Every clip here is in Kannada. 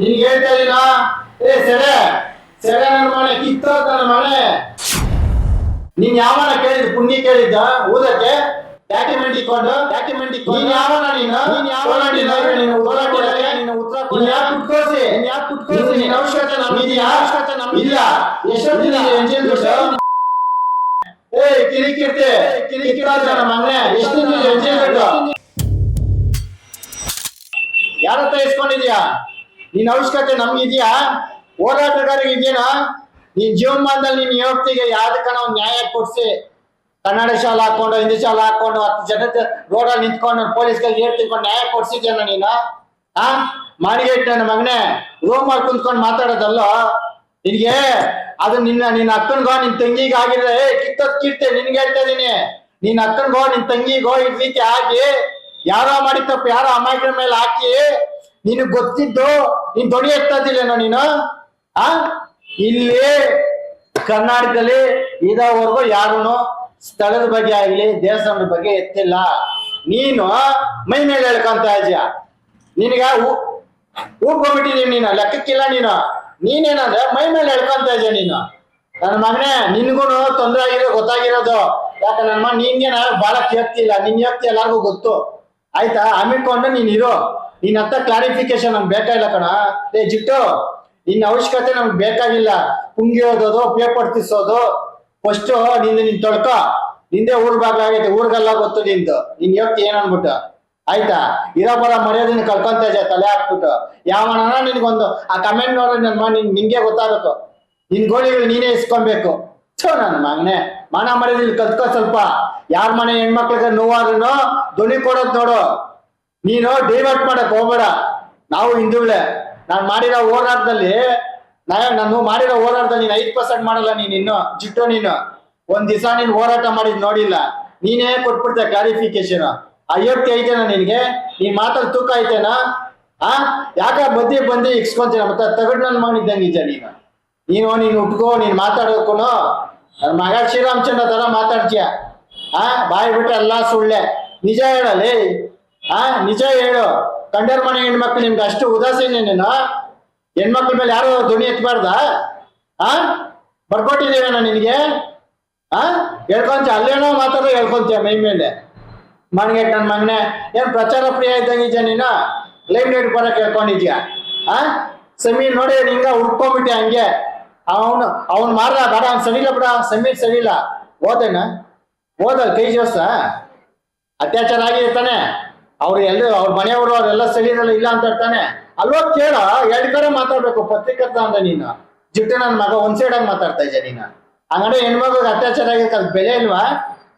ನಿನ್ಗೆ ಹೇಳ್ತಾ ಇದೀನ? ಏ ಸೆರೆ ಸೆರೆ ನನ್ನ ಮನೆ ಕಿತ್ತೋ ನನ್ನ ಮನೆ. ನೀನ್ ಯಾವನ ಕೇಳಿದ್ ಪುಣ್ಯ ಕೇಳಿದ್ದ ಊದಕ್ಕೆ? ಡಾಕ್ಯುಮೆಂಟ್ ಇಟ್ಕೊಂಡು ಡಾಕ್ಯುಮೆಂಟ್ ಇಟ್ಕೊಂಡು. ನೀನ್ ಯಾವನ ನೀನು? ನೀನ್ ಯಾವನ ನೀನು? ನೀನು ಉತ್ತರ ಕೊಡಕ್ಕೆ? ನೀನು ಉತ್ತರ ಕೊಡ ಯಾಕೆ ಕುಟ್ಕೋಸಿ ನೀನ್ ಯಾಕೆ ಕುಟ್ಕೋಸಿ ನಿನ್ನ ಅವಶ್ಯಕತೆ ನಮ್ಗಿದೆಯಾ ಅವಶ್ಯಕತೆ ನಮ್ಗಿಲ್ಲ ಎಷ್ಟೊತ್ತಿನ ಎಂಜಿನ್ ದುಡ್ಡು ಏ ಕಿರಿಕಿರ್ತೆ. ಕಿರಿಕಿರಾದ ನಮ್ಮ ಮಗನೇ ಎಷ್ಟು ಎಂಜಿನ್ ದುಡ್ಡು ಯಾರ ಹತ್ರ ಇಸ್ಕೊಂಡಿದ್ಯಾ? ನಿನ್ ಅವಶ್ಯಕತೆ ನಮ್ಗಿದ್ಯಾ ಹೋರಾಟಗಾರಿಗೆ ಇದೆಯಾ ನೀನ್ ಜೀವಮಾನದಲ್ಲಿ ನಿನ್ ಯೋಗ್ತಿಗೆ ಯಾವ್ದಕ್ಕನ ನಾವು ನ್ಯಾಯ ಕೊಡ್ಸಿ? ಕನ್ನಡ ಶಾಲೆ ಹಾಕೊಂಡು ಹಿಂದಿ ಶಾಲೆ ಹಾಕೊಂಡು ಹತ್ತು ಜನ ರೋಡಲ್ಲಿ ನಿಂತ್ಕೊಂಡು ಪೊಲೀಸ್ಗಳಿಗೆ ಏರ್ ತಿಳ್ಕೊಂಡು ನ್ಯಾಯ ಕೊಡ್ಸಿದ್ಯಾನ ನೀನು? ಆ? ಮಾಡಿಗೆ ನನ್ನ ಮಗನೇ ರೂಮ್ ಮಾಡಿ ಕುಂತ್ಕೊಂಡು ಮಾತಾಡೋದಲ್ಲ ನಿನ್ಗೆ? ಅದು ನಿನ್ನ ನಿನ್ನ ಅಕ್ಕನ್ಗೋ ನಿನ್ ತಂಗಿಗೆ ಆಗಿದ್ರೆ ಏ, ಕಿತ್ತದ್ ಕಿರ್ತೆ, ನಿನ್ಗೆ ಹೇಳ್ತಾ ಇದೀನಿ. ನಿನ್ ಅಕ್ಕನ್ಗೋ ನಿನ್ ತಂಗಿಗೋ ಈ ರೀತಿ ಆಗಿ, ಯಾರೋ ಮಾಡಿ ತಪ್ಪು ಯಾರೋ ಅಮಾಯಕರ ಮೇಲೆ ಹಾಕಿ ನಿನಗ್ ಗೊತ್ತಿದ್ದು ನೀನ್ ದೊಡಿ ಎತ್ತದಿಲ್ಲೇನೋ ನೀನು? ಆ? ಇಲ್ಲಿ ಕರ್ನಾಟಕದಲ್ಲಿ ಇದಾವರೆಗೂ ಯಾರು ಸ್ಥಳದ ಬಗ್ಗೆ ಆಗ್ಲಿ, ದೇವಸ್ಥಾನದ ಬಗ್ಗೆ ಎತ್ತಿಲ್ಲ. ನೀನು ಮೈ ಮೇಲೆ ಹೇಳ್ಕೊಂತ ಇದೀಯ ನಿನಗ ಊದ್ಕೊಂಡ್ಬಿಟ್ಟಿದೀನಿ ನೀನು, ಲೆಕ್ಕಕ್ಕಿಲ್ಲ ನೀನು. ನೀನೇನಂದ್ರೆ ಮೈ ಮೇಲೆ ಹೇಳ್ಕೊಂತ ನೀನು. ನನ್ನ ಮಗನೇ ನಿನ್ಗೂ ತೊಂದರೆ ಆಗಿರೋ, ಗೊತ್ತಾಗಿರೋದು. ಯಾಕಂದ್ರೆ ನನ್ನ ಮಗ ನಿನ್ಗೆ ನಾನು ಬಹಳ ಕೇಳ್ತಿಲ್ಲ. ನಿನ್ ಯೋಗ್ತಿ ಎಲ್ಲಾರ್ಗು ಗೊತ್ತು. ಆಯ್ತಾ? ಹಮ್ಮಿಕೊಂಡು ನೀನ್ ಇರೋ. ನಿನ್ ಅಂತ ಕ್ಲಾರಿಫಿಕೇಶನ್ ನಮ್ಗೆ ಬೇಕಾಗಿಲ್ಲ ಕಣ. ಏ, ಜಿಟ್ಟು ನಿನ್ನ ಅವಶ್ಯಕತೆ ನಮ್ಗೆ ಬೇಕಾಗಿಲ್ಲ. ಪುಂಗಿ ಓದೋದು ಪೇಪರ್ ತಿಸೋದು ಫಸ್ಟ್ನಿಂದ ನೀನ್ ತೊಳ್ಕೊ. ನಿಂದೆ ಊರ್ ಬಾಗ್ಲಾಗೈತೆ ಊರ್ಗೆಲ್ಲ ಗೊತ್ತು ನಿಂದು. ನಿನ್ ಯೋಗ್ತಿ ಏನ್ ಅನ್ಬಿಟ್ಟು. ಆಯ್ತಾ? ಇರೋ ಬರೋ ಮರ್ಯಾದನ್ನ ಕಳ್ಕೊಂತ ಇದ್ದೆ ತಲೆ ಹಾಕ್ಬಿಟ್ಟು. ಯಾವ ನಿನ್ಗೊಂದು, ಆ ಕಮೆಂಟ್ ನೋಡ್ರಿ ನನ್ನ ನಿಂಗೆ ಗೊತ್ತಾಗಬೇಕು. ನಿನ್ ಗೋಳಿಗಳು ನೀನೇ ಇಸ್ಕೊಬೇಕು. ಥು ನಾನು ಮಗನೆ. ಮಾನ ಮರ್ಯಾದಲ್ಲಿ ಕಲ್ತ್ಕೋ ಸ್ವಲ್ಪ. ಯಾರ ಮನೆ ಹೆಣ್ಮಕ್ಳಿಗೆ ನೋವಾದ್ರೂ ಧ್ವನಿ ಕೊಡೋದ್ ನೋಡು. ನೀನು ಡೈವರ್ಟ್ ಮಾಡಕ್ ಹೋಗ್ಬೇಡ. ನಾವು ಹಿಂದೂಗಳೇ. ನಾನು ಮಾಡಿರೋ ಹೋರಾಟದಲ್ಲಿ ನಾನು ಮಾಡಿರೋ ಹೋರಾಟದಲ್ಲಿ ನೀನು ಐದು ಪರ್ಸೆಂಟ್ ಮಾಡಲ್ಲ ನೀನು ಇನ್ನು. ಜಿಟ್ಟು ನೀನು. ಒಂದ್ ದಿವಸ ನೀನು ಹೋರಾಟ ಮಾಡಿದ್ ನೋಡಿಲ್ಲ. ನೀನೇ ಕೊಟ್ಬಿಡ್ತ ಕ್ಲಾರಿಫಿಕೇಶನ್ ಅಯೋಗ್ಯ ಐತೆನಾ ನಿನ್ಗೆ? ನೀನ್ ಮಾತಲ್ಲಿ ತೂಕ ಐತೆನಾ? ಆ? ಯಾಕ ಬದ್ದಿ ಬಂದಿ ಇಕ್ಸ್ಕೊಂತೀನ ಮತ್ತೆ? ತಗಡ್ ನನ್ ಮಾಡಿದ್ದಂಗೆ ನಿಜ ನೀನು? ನೀನು ನೀನು ಉಟ್ಕೋ, ನೀನು ಮಾತಾಡೋಕು ನನ್ನ ಮಗ ಶ್ರೀರಾಮಚಂದ್ರ ತರ ಮಾತಾಡ್ತೀಯ. ಆ, ಬಾಯಿ ಬಿಟ್ರೆ ಎಲ್ಲ ಸುಳ್ಳೆ. ನಿಜ ಹೇಳಲಿ ಆ, ನಿಜ ಹೇಳು. ಕಂಡರ್ ಮನೆ ಹೆಣ್ಮಕ್ಳು ನಿಮ್ಗೆ ಅಷ್ಟು ಉದಾಸೀನ ನೀನು? ಹೆಣ್ಮಕ್ಳ ಮೇಲೆ ಯಾರು ಧ್ವನಿ ಎತ್ಬಾರ್ದ? ಆ? ಬರ್ಕೊಟ್ಟಿದ್ದೀವೇನ ನಿನಗೆ? ಆ? ಹೇಳ್ಕೊಂತ ಅಲ್ಲೇನೋ ಮಾತಾಡೋ ಹೇಳ್ಕೊಂತೀಯ ಮೈ ಮೇಲೆ ಮನೆಗೆ ನನ್ನ ಮಗನೆ. ಏನ್ ಪ್ರಚಾರ ಪ್ರಿಯ ಇದ್ದಂಗಿದ್ಯಾ ನೀನು? ಲೈವ್ ಲೈಟ್ ಬರಕ್ ಹೇಳ್ಕೊಂಡಿದ್ಯಾ ಆ? ಸಮೀರ್ ನೋಡಿ ನಿಂಗ ಉಟ್ಕೊಂಡ್ಬಿಟ್ಟೆ ಹಂಗೆ. ಅವನು, ಅವ್ನು ಮಾರ ಬೇಡ, ಅವ್ನು ಸರಿಲ್ಲ ಬಿಡ ಸಮೀರ್ ಸರಿಲ್ಲ ಓದೇನ ಓದ ಕೈ ಜೋಸ ಅತ್ಯಾಚಾರ ಆಗಿರ್ತಾನೆ ಅವ್ರು ಎಲ್ಲ, ಅವ್ರ ಮನೆಯವರು, ಅವರೆಲ್ಲ ಸರಿರಲ್ಲ ಇಲ್ಲ ಅಂತ ಇರ್ತಾನೆ. ಅಲ್ವಾ ಕೇಳ, ಎರಡ್ ಕಡೆ ಮಾತಾಡ್ಬೇಕು ಪತ್ರಿಕರ್ತ ಅಂದ ನೀನು. ಜಿಟ್ಟು ನನ್ನ ಮಗ, ಒಂದ್ ಸೈಡ್ ಆಗಿ ಮಾತಾಡ್ತಾ ಇದ್ದೆ ನೀನು. ಹಂಗಂದ್ರೆ ಹೆಣ್ಮಗಳಿಗೆ ಅತ್ಯಾಚಾರ ಆಗಿ ಅದ್ ಬೆಲೆ ಇಲ್ವಾ?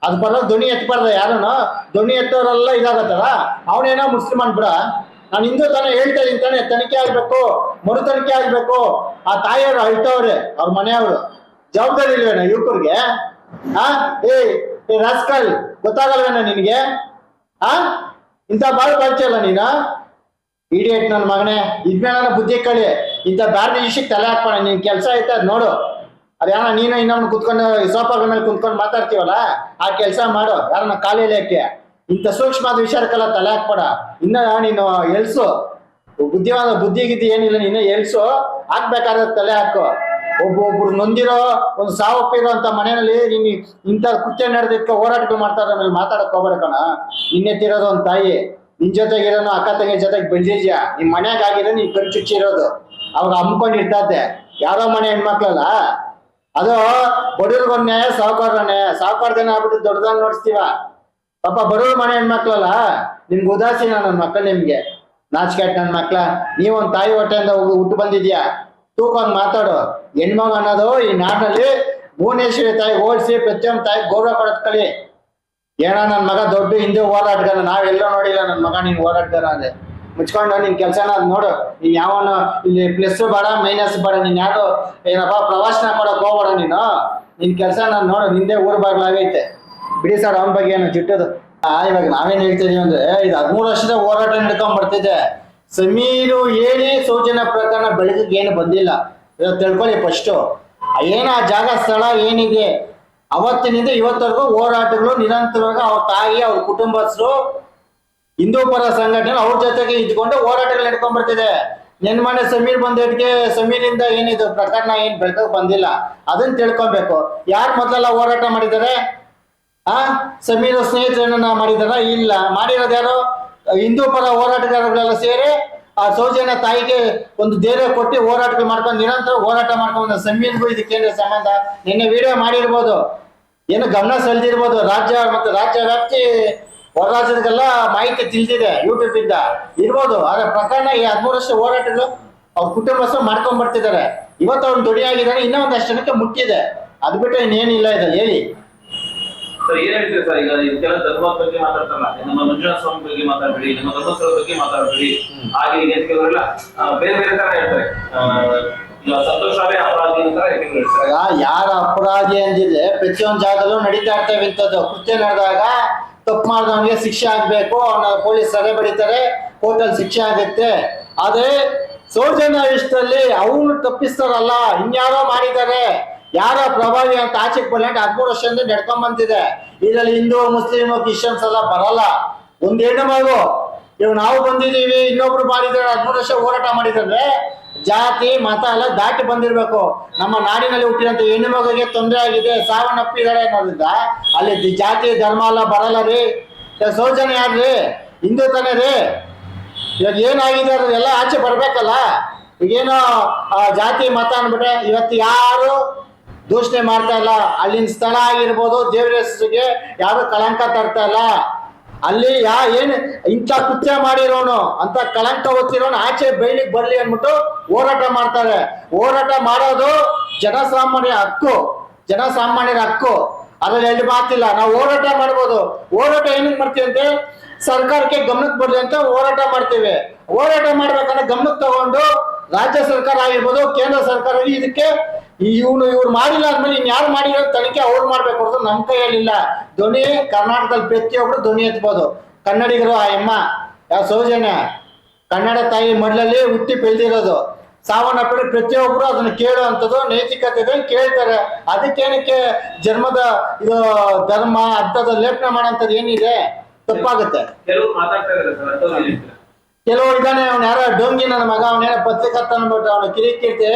ಅದ್ ಬರೋ ಧ್ವನಿ ಎತ್ಬಾರ್ದ ಯಾರನು? ಧ್ವನಿ ಎತ್ತೋರೆಲ್ಲ ಇದಾಗತ್ತಲ್ಲ? ಅವನೇನೋ ಮುಸ್ಲಿಮ್ ಅನ್ಬಿಡ. ನಾನು ಹಿಂದೂ ತಾನೇ ಹೇಳ್ತಾ ಇದ್ದೀನಿ ತಾನೇ, ತನಿಖೆ ಆಗ್ಬೇಕು, ಮರು ತನಿಖೆ ಆಗ್ಬೇಕು. ಆ ತಾಯಿಯವರು ಅಳ್ತವ್ರೆ, ಅವ್ರ ಮನೆಯವರು. ಜವಾಬ್ದಾರಿ ಇಲ್ವೇನ ಯುವಕರಿಗೆ? ಆ? ಏ ರಾಸ್ಕಲ್, ಗೊತ್ತಾಗಲ್ವೇನ ನಿನಗೆ? ಆ? ಇಂಥ ಬಾಳು ಬಾಳ್ತಿಯಲ್ಲ ನೀನು? ಇಡಿಯೇಟ್ ನನ್ನ ಮಗನೇ ಇದ್ಮೇಲೆ ಬುದ್ಧಿ ಕಳಿ. ಇಂಥ ಬ್ಯಾಡ ವಿಷಯಕ್ಕೆ ತಲೆ ಹಾಕೋಣ ನಿನ್ ಕೆಲಸ ಐತೆ ಅದು ನೋಡು. ಅದೇನ ನೀನು ಇನ್ನೊಂದು ಕುತ್ಕೊಂಡು ಸೋಫಾಗಳ ಮೇಲೆ ಕುತ್ಕೊಂಡು ಮಾತಾಡ್ತೀವಲ್ಲ, ಆ ಕೆಲಸ ಮಾಡು. ಯಾರನ್ನ ಕಾಲೇಲಿ ಹಾಕಿ ಇಂಥ ಸೂಕ್ಷ್ಮದ ವಿಚಾರಕ್ಕೆಲ್ಲ ತಲೆ ಹಾಕ್ಬೇಡ. ಇನ್ನ ನೀನು ಎಲ್ಸು, ಬುದ್ಧಿವಾದ ಬುದ್ಧಿ ಗಿದ್ದಿ ಏನಿಲ್ಲ, ನೀನು ಎಲ್ಸು, ಹಾಕ್ಬೇಕಾದ್ರೆ ತಲೆ ಹಾಕು. ಒಬ್ಬೊಬ್ರು ನೊಂದಿರೋ ಒಂದು ಸಾವಪ್ಪಿರೋ ಅಂತ ಮನೆಯಲ್ಲಿ ನೀನು ಇಂಥ ಕೃತ್ಯ ನಡೆದಿದ್ಕ ಹೋರಾಟಗಳು ಮಾಡ್ತಾರೆ ಆಮೇಲೆ ಮೇಲೆ ಮಾತಾಡಕ್ ಹೋಗ್ಬೇಡ ಕಣ. ನಿನ್ನೆತ್ತಿರೋದು ಒಂದು ತಾಯಿ. ನಿನ್ ಜೊತೆಗಿರೋನು ಅಕ್ಕ ತಂಗಿ ಜೊತೆಗೆ ಬೆಳ್ದಿದ್ಯಾ? ನಿಮ್ ಮನ್ಯಾಗ ಆಗಿರೋ ನೀನ್ ಕಣ್ ಚುಚ್ಚಿರೋದು ಅವಾಗ ಹಮ್ಕೊಂಡಿರ್ತದೆ ಯಾರೋ ಮನೆ ಹೆಣ್ಮಕ್ಳಲ್ಲ? ಅದು ಬಡವ್ರಿಗೊಂದ್ ನ್ಯಾಯ ಸಾವುಕಾರ ನ್ಯಾಯ. ಸಾವುಕಾರದನ್ನ ಆಗ್ಬಿಟ್ಟು ದೊಡ್ಡದಾಗ ನೋಡಿಸ್ತೀವ? ಪಾಪ ಬರೋ ಮನೆ ಹೆಣ್ಮಕ್ಳಲ್ಲ? ನಿಮ್ಗೆ ಉದಾಸೀನ ನನ್ನ ಮಕ್ಕಳು ನಿಮ್ಗೆ. ನಾಚಿಕೆಟ್ ನನ್ನ ಮಕ್ಳ. ನೀವೊಂದ್ ತಾಯಿ ಹೊಟ್ಟೆಯಿಂದ ಹೋಗಿ ಹುಟ್ಟು ಬಂದಿದ್ಯಾ? ತೂಕೊಂಡ್ ಮಾತಾಡು. ಹೆಣ್ಮಗ ಅನ್ನೋದು ಈ ನಾಡಲ್ಲಿ ಭುವನೇಶ್ವರಿ ತಾಯಿ ಓಡಿಸಿ ಪ್ರತಿಯೊಂದು ತಾಯಿ ಗೌರವ ಕೊಡತ್ ಕಳಿ ಏನೋ ನನ್ನ ಮಗ ದೊಡ್ಡ ಹಿಂದೆ ಹೋರಾಟಗಾರ ನಾವೆಲ್ಲೋ ನೋಡಿಲ್ಲ ನನ್ನ ಮಗ, ನೀನ್ ಹೋರಾಟಗಾರ ಅಂದ್ರೆ ಮುಚ್ಕೊಂಡು ನಿನ್ ಕೆಲ್ಸನ ಅದ್ ನೋಡು. ನೀನ್ ಯಾವನು ಇಲ್ಲಿ ಪ್ಲಸ್ ಬೇಡ ಮೈನಸ್ ಬೇಡ, ನೀನ್ ಯಾರು ಏನಪ್ಪ ಪ್ರವಾಸನ ಕೊಡಕ್ ಹೋಗ್ಬೇಡ ನೀನು? ನಿನ್ ಕೆಲ್ಸ ನಾನು ನೋಡು ನಿಂದೆ ಊರ್ ಬಾಗ್ಲಾಗೈತೆ ಬಿಡಿ ಸರ್, ಅವನ ಬಗ್ಗೆ ಏನು ಚಿಟ್ಟದು ಇವಾಗ ನಾವೇನು ಹೇಳ್ತಿದೀವಿ ಅಂದ್ರೆ ಇದು ಹದಿಮೂರು ವರ್ಷದ ಹೋರಾಟ ನಡ್ಕೊಂಡ್ ಬರ್ತಿದೆ ಸಮೀರು ಏನೇ ಸೂಚನೆ ಪ್ರಕರಣ ಬೆಳಗ್ಗೆ ಏನು ಬಂದಿಲ್ಲ. ಇದು ತಿಳ್ಕೊಳ್ಳಿ ಫಸ್ಟು ಏನು ಆ ಜಾಗ, ಸ್ಥಳ ಏನಿದೆ? ಅವತ್ತಿನಿಂದ ಇವತ್ತವರೆಗೂ ಹೋರಾಟಗಳು ನಿರಂತರವಾಗಿ ಅವ್ರ ತಾಯಿ, ಅವ್ರ ಕುಟುಂಬಸ್ಥರು, ಹಿಂದೂ ಪರ ಸಂಘಟನೆ ಅವ್ರ ಜೊತೆಗೆ ಇದ್ಕೊಂಡು ಹೋರಾಟಗಳು ನಡ್ಕೊಂಡ್ ಬರ್ತಿದೆ ಸಮೀರ್ ಮನೆ ಸಮೀರ್ ಬಂದೇಟ್ಗೆ ಸಮೀರಿಂದ ಏನಿದು ಪ್ರಕರಣ ಏನ್ ಬೆಳಕಿಗೆ ಬಂದಿಲ್ಲ. ಅದನ್ನ ತಿಳ್ಕೊಬೇಕು. ಯಾರು ಮೊದಲೆಲ್ಲ ಹೋರಾಟ ಮಾಡಿದ್ದಾರೆ? ಆ? ಸಮೀರ ಸ್ನೇಹಿತರನ್ನ ಮಾಡಿದಾರ ಇಲ್ಲ. ಮಾಡಿರೋದು ಯಾರು? ಹಿಂದೂ ಪರ ಹೋರಾಟಗಾರಗಳೆಲ್ಲ ಸೇರಿ ಆ ಸೌಜನ್ಯ ತಾಯಿಗೆ ಒಂದು ಧೈರ್ಯ ಕೊಟ್ಟು ಹೋರಾಟ ಮಾಡ್ಕೊಂಡು, ನಿರಂತರ ಹೋರಾಟ ಮಾಡ್ಕೊಂಡು ಸಮೀರ್ಗೂ ಕೇಂದ್ರ ಸಂಬಂಧ. ನಿನ್ನೆ ವಿಡಿಯೋ ಮಾಡಿರ್ಬೋದು. ಏನು ಗಮನ ಸೆಳೆದಿರ್ಬೋದು. ರಾಜ್ಯ ಮತ್ತು ರಾಜ್ಯ ವ್ಯಾಪ್ತಿ ಹೊರ ರಾಜ್ಯದಕ್ಕೆಲ್ಲ ಮಾಹಿತಿ ತಿಳಿದಿದೆ ಯೂಟ್ಯೂಬ್ ಇಂದ. ಇರ್ಬೋದು. ಆದ್ರೆ ಪ್ರಕರಣ ಈ ಹದಿಮೂರು ವರ್ಷ ಹೋರಾಟಗಳು ಅವ್ರ ಕುಟುಂಬಸ್ಥ ಮಾಡ್ಕೊಂಡ್ ಬರ್ತಿದ್ದಾರೆ ಇವತ್ತು ಅವ್ನು ದುಡಿಯಾಗಿದ್ದಾನೆ ಇನ್ನೂ ಒಂದಷ್ಟು ಜನಕ್ಕೆ ಮುಟ್ಟಿದೆ. ಅದು ಬಿಟ್ಟರೆ ಇನ್ನೇನಿಲ್ಲ ಇದೆ ಹೇಳಿ. ಸರ್ ಏನ್ ಹೇಳ್ತೀರಿ ಸರ್? ಈಗ ಇದಕ್ಕೆಲ್ಲ ಧರ್ಮದ ಬಗ್ಗೆ ಮಾತಾಡ್ತಾರಲ್ಲ ನಮ್ಮ ಮಂಜುನಾಥ ಸ್ವಾಮಿ ಬಗ್ಗೆ ಮಾತಾಡ್ಬೇಡಿ ನಮ್ಮ ಧರ್ಮಸ್ಥಳ ಬಗ್ಗೆ ಮಾತಾಡ್ಬೇಡಿ ಹಾಗೆ ಈಗ ಕೆಲವರೆಲ್ಲ ಬೇರೆ ಬೇರೆ ತರ ಹೇಳ್ತಾರೆ. ಅಪರಾಧಿ ಯಾರ ಅಪರಾಧಿ ಅಂದಿದ್ರೆ ಪ್ರತಿಯೊಂದು ಜಾಗದಲ್ಲೂ ನಡೀತಾ ಇರ್ತವೆ ಇಂಥದ್ದು. ಕೃತ್ಯ ನಡೆದಾಗ ತಪ್ಪು ಮಾಡಿದವನಿಗೆ ಶಿಕ್ಷೆ ಆಗ್ಬೇಕು ಅವನ ಪೊಲೀಸ್ ಸದೆ ಬಡಿತಾರೆ ಕೋರ್ಟಲ್ಲಿ ಶಿಕ್ಷೆ ಆಗುತ್ತೆ. ಆದ್ರೆ ಸೌಜನ್ಯ ಇಷ್ಟದಲ್ಲಿ ಅವನು ತಪ್ಪಿಸ್ತಾರಲ್ಲ ಇನ್ಯಾರೋ ಮಾಡಿದ್ದಾರೆ. ಯಾರ ಪ್ರಭಾವಿ ಅಂತ ಆಚೆಗೆ ಅಂತ ಹದಿಮೂರು ವರ್ಷದಿಂದ ನಡ್ಕೊಂಡ್ ಬಂದಿದೆ. ಇದರಲ್ಲಿ ಹಿಂದೂ, ಮುಸ್ಲಿಮ್, ಕ್ರಿಶ್ಚಿಯನ್ಸ್ ಎಲ್ಲ ಬರಲ್ಲ. ಒಂದ್ ಹೆಣ್ಣು ಮಗು? ಇವ್ ನಾವು ಬಂದಿದೀವಿ ಇನ್ನೊಬ್ರು ಮಾಡಿದ್ರೆ ಹದಿಮೂರು ವರ್ಷ ಹೋರಾಟ ಮಾಡಿದ್ರೆ ಜಾತಿ, ಮತ ಎಲ್ಲ ದಾಟಿ ಬಂದಿರ್ಬೇಕು. ನಮ್ಮ ನಾಡಿನಲ್ಲಿ ಹುಟ್ಟಿದಂತ ಹೆಣ್ಣು ಮಗುಗೆ ತೊಂದರೆ ಆಗಿದೆ, ಸಾವನ್ನಪ್ಪಿದ್ದಾರೆ ಅನ್ನೋದ್ರಿಂದ ಅಲ್ಲಿ ಜಾತಿ, ಧರ್ಮ ಎಲ್ಲ ಬರಲ್ಲ ರೀ. ಸೌಜನ್ಯ ಯಾರ್ರಿ ಹಿಂದೂ ತಾನೇ ರೀ. ಇವಾಗ ಏನಾಗಿದೆ ಅದ್ರ ಎಲ್ಲ ಆಚೆ ಬರ್ಬೇಕಲ್ಲ. ಈಗೇನೋ ಜಾತಿ, ಮತ ಅನ್ಬಿಟ್ರೆ ಇವತ್ತು ಯಾರು ದೂಷಣೆ ಮಾಡ್ತಾ ಇಲ್ಲ. ಅಲ್ಲಿನ ಸ್ಥಳ ಆಗಿರ್ಬೋದು, ದೇವರ ಹೆಸರಿಗೆ ಯಾರು ಕಳಂಕ ತರ್ತಾ ಇಲ್ಲ. ಅಲ್ಲಿ ಯಾ ಏನ್ ಇಂಥ ಕೃತ್ಯ ಮಾಡಿರೋನು, ಅಂತ ಕಳಂಕ ಓದ್ತಿರೋನು ಆಚೆ ಬೈಲಿಗೆ ಬರ್ಲಿ ಅಂದ್ಬಿಟ್ಟು ಹೋರಾಟ ಮಾಡ್ತಾರೆ. ಹೋರಾಟ ಮಾಡೋದು ಜನಸಾಮಾನ್ಯರ ಹಕ್ಕು. ಜನಸಾಮಾನ್ಯರ ಹಕ್ಕು. ಅದ್ರಲ್ಲಿ ಎಲ್ಲಿ ಮಾತಿಲ್ಲ. ನಾವು ಹೋರಾಟ ಮಾಡ್ಬೋದು. ಹೋರಾಟ ಏನಕ್ಕೆ ಮಾಡ್ತೀವಿ ಅಂತ ಸರ್ಕಾರಕ್ಕೆ ಗಮನಕ್ಕೆ ಬರ್ಲಿ ಅಂತ ಹೋರಾಟ ಮಾಡ್ತೀವಿ. ಹೋರಾಟ ಮಾಡ್ಬೇಕಂದ್ರೆ ಗಮನಕ್ಕೆ ತಗೊಂಡು ರಾಜ್ಯ ಸರ್ಕಾರ ಆಗಿರ್ಬೋದು, ಕೇಂದ್ರ ಸರ್ಕಾರ, ಇದಕ್ಕೆ ಇವನು ಇವ್ರು ಮಾಡಿಲ್ಲ ಅಂದ್ಮೇಲೆ ಇನ್ಯಾರು ಮಾಡಿರೋ ತನಿಖೆ ಅವ್ರು ಮಾಡ್ಬೇಕು ಹೊರತು ನಮ್ಮ ಕೈಯಲ್ಲಿಲ್ಲ. ಧ್ವನಿ ಕರ್ನಾಟಕದಲ್ಲಿ ಪ್ರತಿಯೊಬ್ರು ಧ್ವನಿ ಎತ್ಬೋದು. ಕನ್ನಡಿಗರು ಆ ಅಮ್ಮ ಯಾವ ಸೌಜನ್ಯ ಕನ್ನಡ ತಾಯಿ ಮಡ್ಲಲ್ಲಿ ಹುಟ್ಟಿ ಬೆಳೆದಿರೋದು. ಸಾವನ್ನಪ್ಪಿದ್ರೆ ಪ್ರತಿಯೊಬ್ರು ಅದನ್ನ ಕೇಳುವಂಥದ್ದು ನೈತಿಕತೆ ಕೇಳ್ತಾರೆ. ಅದಕ್ಕೇನಕ್ಕೆ ಜನ್ಮದ ಇದು ಧರ್ಮ ಅರ್ಥದ ಲೇಪನ ಮಾಡೋಂಥದ್ದು ಏನಿದೆ? ತಪ್ಪಾಗುತ್ತೆ. ಕೆಲವರು ಇದ್ದಾನೆ ಅವ್ನು ಯಾರೋ ಡೊಂಗಿ ನನ್ನ ಮಗ ಅವನೇನೋ ಪತ್ರಿಕರ್ತ ಅನ್ಬಿಟ್ಟು ಅವನ ಕಿರಿಕಿರ್ತಿ